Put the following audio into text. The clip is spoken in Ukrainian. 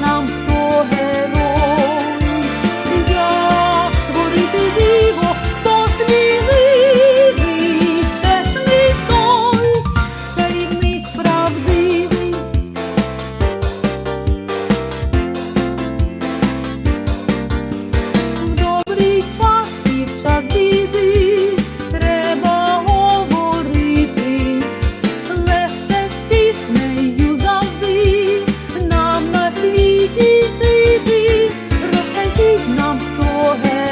老。нам хто.